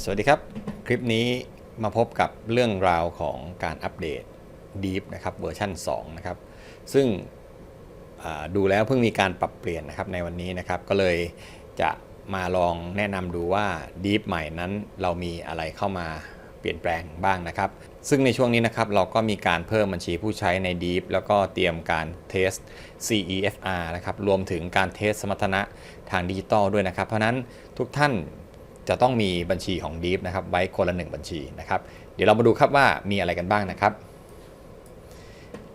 สวัสดีครับ คลิปนี้มาพบกับเรื่องราวของการอัปเดต Deep นะครับเวอร์ชัน2นะครับ ซึ่งดูแล้วเพิ่งมีการปรับเปลี่ยนนะครับในวันนี้นะครับ ก็เลยจะมาลองแนะนำดูว่า Deep ใหม่นั้นเรามีอะไรเข้ามาเปลี่ยนแปลงบ้างนะครับ ซึ่งในช่วงนี้นะครับเราก็มีการเพิ่มบัญชีผู้ใช้ใน Deep แล้วก็เตรียมการเทส CEFR นะครับรวมถึงการเทสสมรรถนะทางดิจิตอลด้วยนะครับ เพราะนั้นทุกท่าน จะต้องมีบัญชีของ Deep นะครับไว้คนละหนึ่งบัญชีนะครับ เดี๋ยวเรามาดูครับว่ามีอะไรกันบ้างนะครับ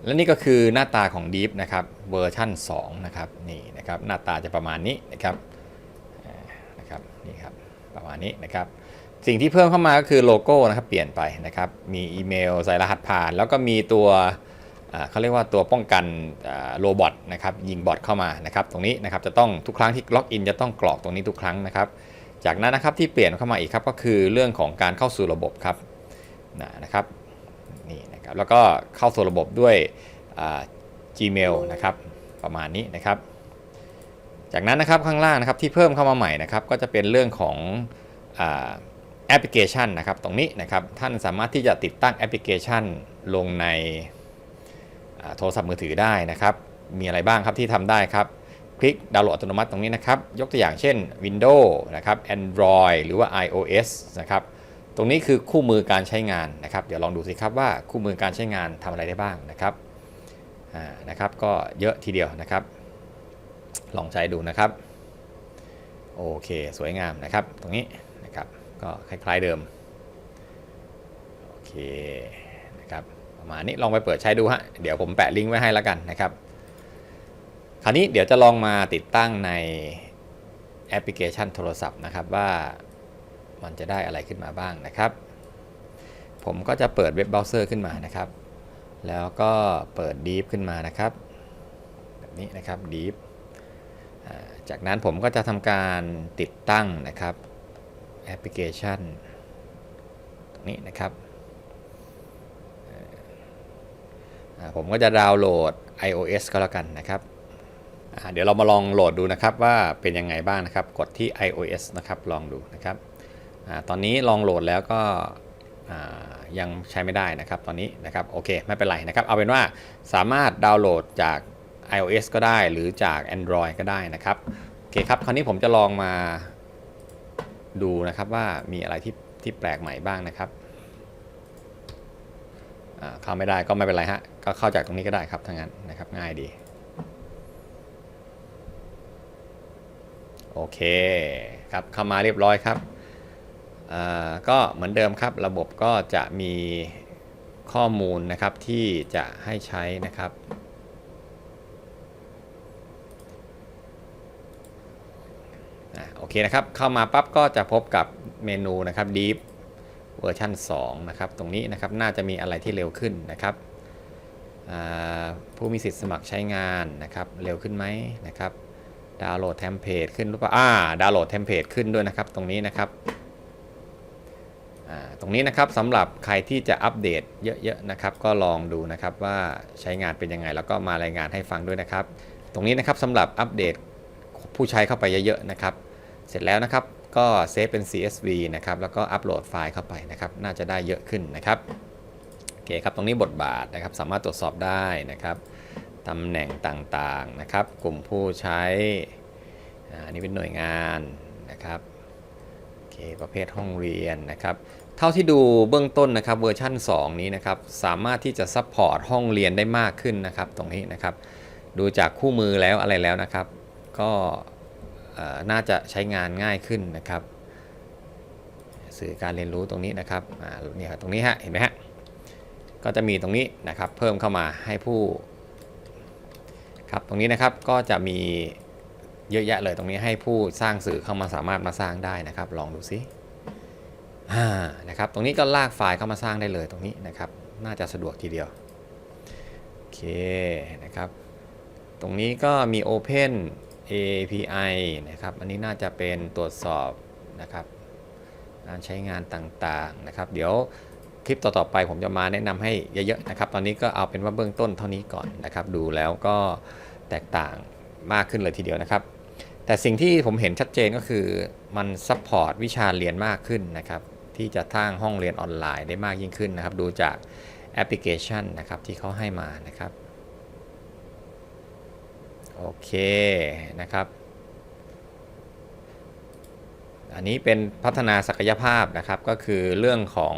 และนี่ก็คือหน้าตาของ Deep นะครับเวอร์ชั่น2นะครับนี่นะครับหน้าตาจะประมาณนี้นะครับนะครับนี่ครับประมาณนี้นะครับ สิ่งที่เพิ่มเข้ามาก็คือโลโก้นะครับเปลี่ยนไปนะครับมีอีเมลใส่รหัสผ่าน แล้วก็มีตัวเขาเรียกว่าตัวป้องกันโรบอทนะครับยิงบอทเข้ามานะครับตรงนี้นะครับจะต้องทุกครั้งที่ล็อกอินจะต้องกรอกตรงนี้ทุกครั้งนะครับ จากนั้นนะครับที่เปลี่ยนเข้ามาอีกครับก็คือเรื่องของการเข้าสู่ระบบครับนะครับนี่นะครับแล้วก็เข้าสู่ระบบด้วย Gmail นะครับประมาณนี้นะครับ จากนั้นนะครับข้างล่างนะครับที่เพิ่มเข้ามาใหม่นะครับก็จะเป็นเรื่องของอแอปพลิเคชันนะครับตรงนี้นะครับท่านสามารถที่จะติดตั้งแอปพลิเคชันลงในโทรศัพท์มือถือได้นะครับ มีอะไรบ้างครับที่ทำได้ครับ คลิกดาวน์โหลดอัตโนมัติตรงนี้นะครับ ยกตัวอย่างเช่น Windows นะครับ Android หรือว่า iOS นะครับ ตรงนี้คือคู่มือการใช้งานนะครับ เดี๋ยวลองดูสิครับว่าคู่มือการใช้งานทำอะไรได้บ้างนะครับนะครับ ก็เยอะทีเดียวนะครับ ลองใช้ดูนะครับ โอเค สวยงามนะครับ ตรงนี้นะครับ ก็คล้ายๆเดิม โอเค นะครับ ประมาณนี้ลองไปเปิดใช้ดูฮะ เดี๋ยวผมแปะลิงก์ไว้ให้แล้วกันนะครับ คราวนี้เดี๋ยวจะลองมาติดตั้งในแอปพลิเคชันโทรศัพท์นะครับว่ามันจะได้อะไรขึ้นมาบ้างนะครับ ผมก็จะเปิดเว็บเบราว์เซอร์ขึ้นมานะครับ แล้วก็เปิด Deep ขึ้นมานะครับ แบบนี้นะครับ Deep จากนั้นผมก็จะทำการติดตั้งนะครับแอปพลิเคชันตรงนี้นะครับผมก็จะดาวน์โหลด iOS ก็แล้วกันนะครับ เดี๋ยวเรามาลองโหลดดูนะครับว่าเป็นยังไงบ้างนะครับ กดที่ iOS นะครับลองดูนะครับอตอนนี้ลองโหลดแล้วก็ยังใช้ไม่ได้นะครับตอนนี้นะครับโอเคไม่เป็นไรนะครับ เอาเป็นว่าสามารถดาวน์โหลดจาก iOS ก็ได้หรือจาก Android ก็ได้นะครับโอเคครับคราวนี้ผมจะลองมาดูนะครับว่ามีอะไรที่ที่แปลกใหม่บ้างนะครับเข้าไม่ได้ก็ไม่เป็นไรฮะก็เข้าจากตรงนี้ก็ได้ครับทั้งนั้นนะครับง่ายดี โอเคครับเข้ามาเรียบร้อยครับก็เหมือนเดิมครับ ระบบก็จะมีข้อมูลนะครับที่จะให้ใช้นะครับอโอเคนะครับ เข้ามาปั๊บก็จะพบกับเมนูนะครับ Deep เวอร์ชัน2นะครับ ตรงนี้นะครับน่าจะมีอะไรที่เร็วขึ้นนะครับผู้มีสิทธิ์สมัครใช้งานนะครับ เร็วขึ้นไหมนะครับ ดาวน์โหลดเทมเพลตขึ้นหรือเปล่าอ่าดาวน์โหลดเทมเพลตขึ้นด้วยนะครับตรงนี้นะครับอ่าตรงนี้นะครับสำหรับใครที่จะอัปเดตเยอะๆนะครับ ก็ลองดูนะครับว่าใช้งานเป็นยังไง แล้วก็มารายงานให้ฟังด้วยนะครับ ตรงนี้นะครับสำหรับอัปเดตผู้ใช้เข้าไปเยอะๆนะครับ เสร็จแล้วนะครับก็เซฟเป็น CSV นะครับแล้วก็อัปโหลดไฟล์เข้าไปนะครับ น่าจะได้เยอะขึ้นนะครับโอเคครับตรงนี้บทบาทนะครับสามารถตรวจสอบได้นะครับ ตำแหน่งต่างๆนะครับ กลุ่มผู้ใช้อาอันนี้เป็นหน่วยงานนะครับโอเคประเภทห้องเรียนนะครับ เท่าที่ดูเบื้องต้นนะครับเวอร์ชั่น 2 นี้นะครับ สามารถที่จะซัพพอร์ตห้องเรียนได้มากขึ้นนะครับ ตรงนี้นะครับ ดูจากคู่มือแล้วอะไรแล้วนะครับ ก็น่าจะใช้งานง่ายขึ้นนะครับ สื่อการเรียนรู้ตรงนี้นะครับอ่าเนี่ยตรงนี้ฮะเห็นไหมฮะก็จะมีตรงนี้นะครับ เพิ่มเข้ามาให้ผู้ ครับตรงนี้นะครับก็จะมีเยอะแยะเลยตรงนี้ให้ผู้สร้างสื่อเข้ามาสามารถมาสร้างได้นะครับ ลองดูซิอ่านะครับตรงนี้ก็ลากไฟล์เข้ามาสร้างได้เลยตรงนี้นะครับ น่าจะสะดวกทีเดียวโอเคนะครับ ตรงนี้ก็มี Open API นะครับ อันนี้น่าจะเป็นตรวจสอบนะครับการใช้งานต่างๆนะครับ เดี๋ยว คลิปต่อๆไปผมจะมาแนะนำให้เยอะๆนะครับ ตอนนี้ก็เอาเป็นว่าเบื้องต้นเท่านี้ก่อนนะครับ ดูแล้วก็แตกต่างมากขึ้นเลยทีเดียวนะครับ แต่สิ่งที่ผมเห็นชัดเจนก็คือมันซัพพอร์ตวิชาเรียนมากขึ้นนะครับ ที่จะสร้งห้องเรียนออนไลน์ได้มากยิ่งขึ้นนะครับ ดูจากแอปพลิเคชันนะครับที่เขาให้มานะครับ โอเคนะครับ อันนี้เป็นพัฒนาศักยภาพนะครับก็คือเรื่องของ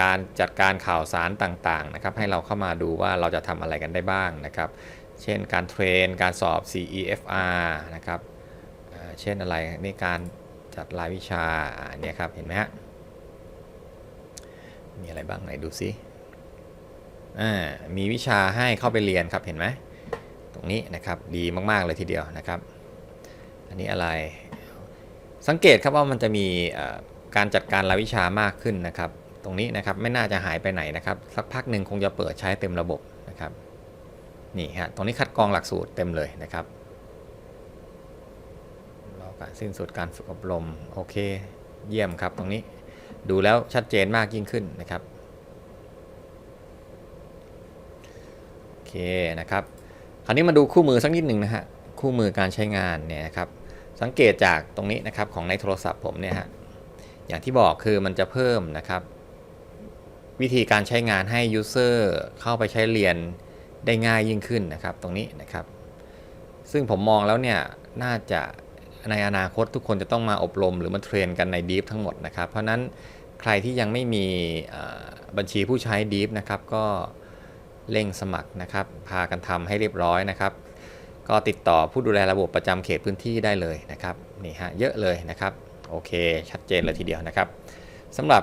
การจัดการข่าวสารต่างๆนะครับให้เราเข้ามาดูว่าเราจะทำอะไรกันได้บ้างนะครับ เช่นการเทรน การสอบ CEFR นะครับเช่นอะไรนี่การจัดรายวิชาเนี้ยครับเห็นไหมฮะมีอะไรบ้างไหนดูซิอ่ามีวิชาให้เข้าไปเรียนครับเห็นไหมตรงนี้นะครับดีมากๆเลยทีเดียวนะครับ อันนี้อะไรสังเกตครับว่ามันจะมีอ่อ การจัดการรายวิชามากขึ้นนะครับ ตรงนี้นะครับไม่น่าจะหายไปไหนนะครับ สักพักหนึ่งคงจะเปิดใช้เต็มระบบนะครับนี่ฮะตรงนี้คัดกรองหลักสูตรเต็มเลยนะครับรอการสิ้นสุดการฝึกอบรมโอเค เยี่ยมครับตรงนี้ดูแล้วชัดเจนมากยิ่งขึ้นนะครับโอเคนะครับ คราวนี้มาดูคู่มือสักนิดหนึ่งนะฮะคู่มือการใช้งานเนี่ยนะครับสังเกตจากตรงนี้นะครับของในโทรศัพท์ผมเนี่ยฮะ อย่างที่บอกคือมันจะเพิ่มนะครับ วิธีการใช้งานให้ User เข้าไปใช้เรียนได้ง่ายยิ่งขึ้นนะครับ ตรงนี้นะครับ ซึ่งผมมองแล้วเนี่ยน่าจะในอนาคตทุกคนจะต้องมาอบรมหรือมาเทรนกันใน Deep ทั้งหมดนะครับ เพราะนั้นใครที่ยังไม่มีบัญชีผู้ใช้ Deep นะครับ ก็เร่งสมัครนะครับ พากันทำให้เรียบร้อยนะครับ ก็ติดต่อผู้ดูแลระบบประจำเขตพื้นที่ได้เลยนะครับนี่ฮะเยอะเลยนะครับ โอเค ชัดเจนเลยทีเดียวนะครับสำหรับ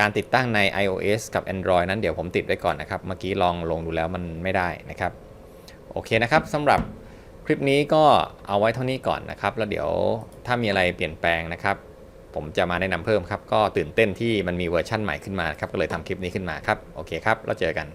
การติดตั้งใน iOS กับ Android นั้นเดี๋ยวผมติดไว้ก่อนนะครับ เมื่อกี้ลองลงดูแล้วมันไม่ได้นะครับ โอเคนะครับสำหรับคลิปนี้ก็เอาไว้เท่านี้ก่อนนะครับ แล้วเดี๋ยวถ้ามีอะไรเปลี่ยนแปลงนะครับ ผมจะมาแนะนำเพิ่มครับ ก็ตื่นเต้นที่มันมีเวอร์ชั่นใหม่ขึ้นมาครับ ก็เลยทำคลิปนี้ขึ้นมาครับ โอเคครับ แล้วเจอกัน